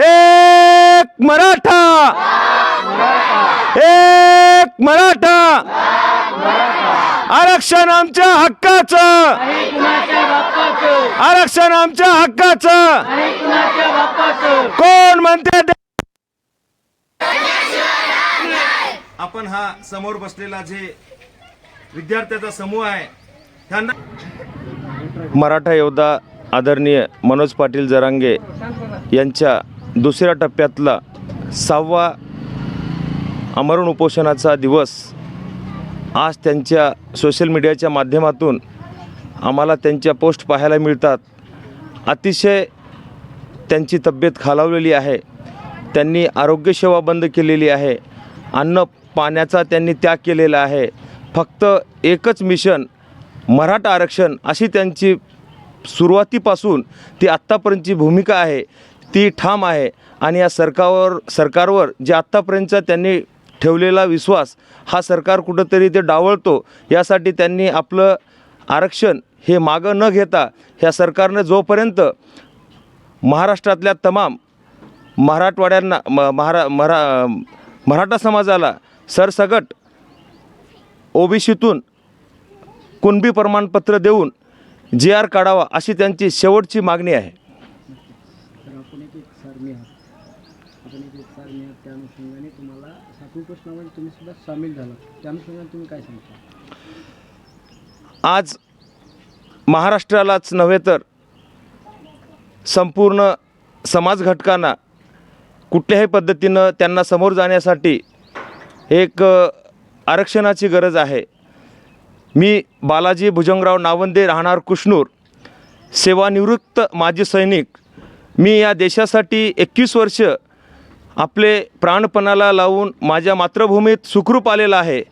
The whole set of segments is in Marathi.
एक मराठा. एक मराठा. आरक्षण आमच्या हक्काचं. आरक्षण आमच्या हक्काचं. कोण म्हणते? आपण हा समोर बसलेला जे विद्यार्थ्याचा समूह आहे त्यांना मराठा योद्धा आदरणीय मनोज पाटील जरांगे यांच्या दुसऱ्या टप्प्यातला सहावा अमरण उपोषणाचा दिवस आज त्यांच्या सोशल मीडियाच्या माध्यमातून आम्हाला त्यांच्या पोस्ट पाहायला मिळतात. अतिशय त्यांची तब्येत खालावलेली आहे. त्यांनी आरोग्यसेवा बंद केलेली आहे. अन्न पाण्याचा त्यांनी त्याग केलेला आहे. फक्त एकच मिशन मराठा आरक्षण अशी त्यांची सुरुवातीपासून ती आत्तापर्यंतची भूमिका आहे. ती ठाम आहे. आणि या सरकारवर सरकारवर जे आत्तापर्यंतचा त्यांनी ठेवलेला विश्वास हा सरकार कुठंतरी ते डावळतो यासाठी त्यांनी आपलं आरक्षण हे मागं न घेता ह्या सरकारनं जोपर्यंत महाराष्ट्रातल्या तमाम मराठवाड्यांना म महारा मरा मराठा समाजाला सरसगट ओबीसीतून कुणबी प्रमाणपत्र देऊन जी आर काढावा अशी त्यांची शेवटची मागणी आहे तर आपण एक एक सारणी आहात आपण एक एक सारणी आहात त्या अनुषंगाने तुम्हाला सातवी तुम्ही सुद्धा सामील झाला. त्या अनुषंगाने तुम्ही काय सांगता? आज महाराष्ट्रालाच नव्हे तर संपूर्ण समाज घटकांना कुठल्याही पद्धतीनं त्यांना समोर जाण्यासाठी एक आरक्षणाची गरज आहे. मी बालाजी भुजंगराव नावंदे राहणार कुष्णूर सेवानिवृत्त माजी सैनिक. मी या देशासाठी एकवीस वर्ष आपले प्राणपणाला लावून माझ्या मातृभूमीत सुखरूप आलेला आहे.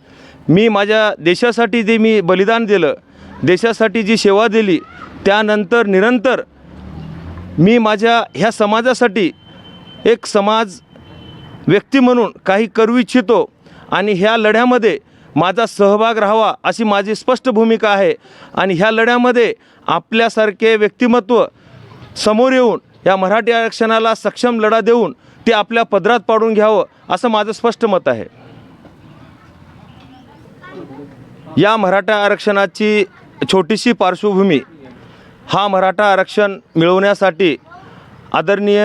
मी माझ्या देशासाठी जे मी बलिदान दिलं देशासाठी जी सेवा दिली त्यानंतर निरंतर मी माझ्या ह्या समाजासाठी एक समाज व्यक्ती म्हणून काही करू इच्छितो आणि ह्या लढ्यामध्ये माझा सहभाग राहावा अशी माझी स्पष्ट भूमिका आहे. आणि ह्या लढ्यामध्ये आपल्यासारखे व्यक्तिमत्व समोर येऊन या मराठी आरक्षणाला सक्षम लढा देऊन ते आपल्या पदरात पाडून घ्यावं असं माझं स्पष्ट मत आहे. या मराठा आरक्षणाची छोटीशी पार्श्वभूमी हा मराठा आरक्षण मिळवण्यासाठी आदरणीय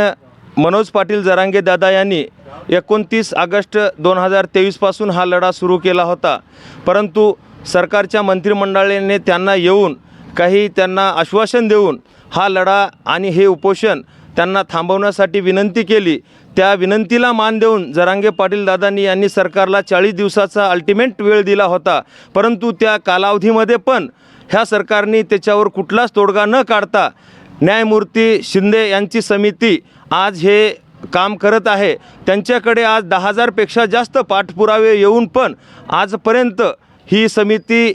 मनोज पाटील जरांगे दादा यांनी एकोणतीस ऑगस्ट दोन हजार तेवीसपासून हा लढा सुरू केला होता. परंतु सरकारच्या मंत्रिमंडळाने त्यांना येऊन काही त्यांना आश्वासन देऊन हा लढा आणि हे उपोषण त्यांना थांबवण्यासाठी विनंती केली. त्या विनंतीला मान देऊन जरांगे पाटील दादांनी यांनी सरकारला चाळीस दिवसाचा अल्टिमेट वेळ दिला होता. परंतु त्या कालावधीमध्ये पण ह्या सरकारने त्याच्यावर कुठलाच तोडगा न काढता न्यायमूर्ती शिंदे यांची समिती आज हे काम करत आहे. त्यांच्याकडे आज दहा हजारपेक्षा जास्त पाठपुरावे येऊन पण आजपर्यंत ही समिती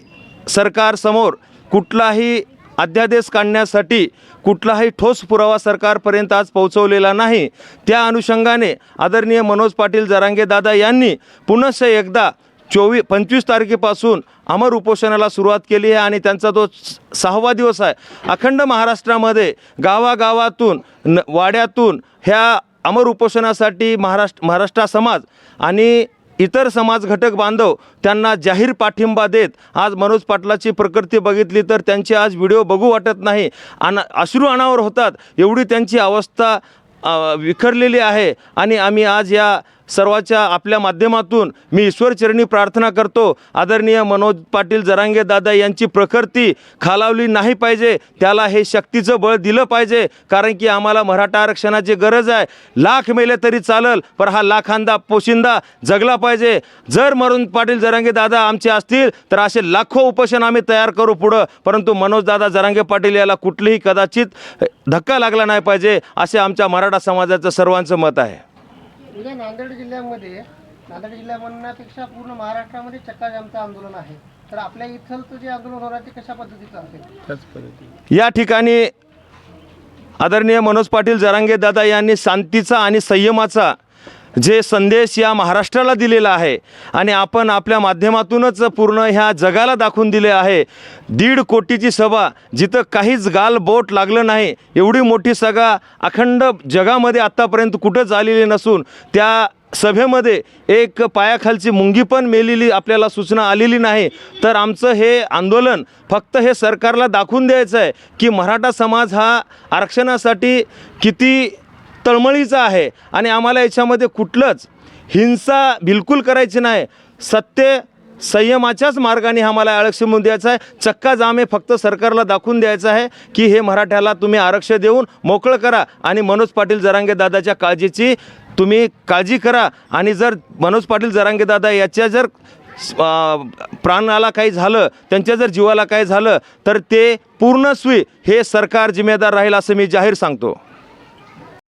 सरकारसमोर कुठलाही अध्यादेश काढण्यासाठी कुठलाही ठोस पुरावा सरकारपर्यंत आज पोहोचवलेला नाही. त्या अनुषंगाने आदरणीय मनोज पाटील जरांगे दादा यांनी पुनश्च एकदा चोवीस पंचवीस तारखेपासून अमर उपोषणाला सुरुवात केली आहे आणि त्यांचा तो स- सहावा दिवस आहे. अखंड महाराष्ट्रामध्ये गावागावातून न वाड्यातून ह्या अमर उपोषणासाठी महाराष्ट्र महाराष्ट्र समाज आणि इतर समाज घटक बांधव त्यांना जाहीर पाठिंबा देत आज मनोज पाटलाची प्रकृती बघितली तर त्यांचे आज व्हिडिओ बघू वाटत नाही. अना अश्रू अनावर होतात एवढी त्यांची अवस्था विखरलेली आहे. आणि आम्ही आज या सर्वाच्या आपल्या माध्यमातून मी ईश्वरचरणी प्रार्थना करतो. आदरणीय मनोज पाटील जरांगे दादा यांची प्रकृती खालावली नाही पाहिजे. त्याला हे शक्तीचं बळ दिलं पाहिजे. कारण की आम्हाला मराठा आरक्षणाची गरज आहे. लाख मेले तरी चालल पण हा लाखांदा पोशिंदा जगला पाहिजे. जर मनोज पाटील जरांगे दादा आमचे असतील तर असे लाखो उपोषण आम्ही तयार करू पुढं. परंतु मनोज दादा जरांगे पाटील याला कुठलीही कदाचित धक्का लागला नाही पाहिजे असे आमच्या मराठा समाजाचं सर्वांचं मत आहे. उद्या नांदेड जिल्ह्यामध्ये नांदेड जिल्हा म्हणण्यापेक्षा पूर्ण महाराष्ट्रामध्ये चक्काजामचं आंदोलन आहे. तर आपल्या इथलचं जे आंदोलन होणार आहे ते कशा पद्धतीचं असेल? या ठिकाणी आदरणीय मनोज पाटील जरांगे दादा यांनी शांतीचा आणि संयमाचा जे संदेश या महाराष्ट्राला दिलेला आहे आणि आपण आपल्या माध्यमातूनच पूर्ण ह्या जगाला दाखवून दिले आहे. दीड कोटीची सभा जिथं काहीच गाल बोट लागलं नाही एवढी मोठी सभा अखंड जगामध्ये आत्तापर्यंत कुठं झालेली नसून त्या सभेमध्ये एक पायाखालची मुंगी पण मेलेली आपल्याला सूचना आलेली नाही. तर आमचं हे आंदोलन फक्त हे सरकारला दाखवून द्यायचं आहे की मराठा समाज हा आरक्षणासाठी किती तळमळीचा आहे. आणि आम्हाला याच्यामध्ये कुठलंच हिंसा बिलकुल करायची नाही. सत्य संयमाच्याच मार्गाने आम्हाला आरक्षण द्यायचं आहे. चक्का जाम हे फक्त सरकारला दाखवून द्यायचं आहे की हे मराठ्याला तुम्ही आरक्षण देऊन मोकळं करा. आणि मनोज पाटील जरांगे दादाच्या काळजीची तुम्ही काळजी करा. आणि जर मनोज पाटील जरांगे दादा याच्या जर प्राणाला काही झालं त्यांच्या जर जीवाला काही झालं तर ते पूर्णस्वी हे सरकार जिम्मेदार राहील असं मी जाहीर सांगतो.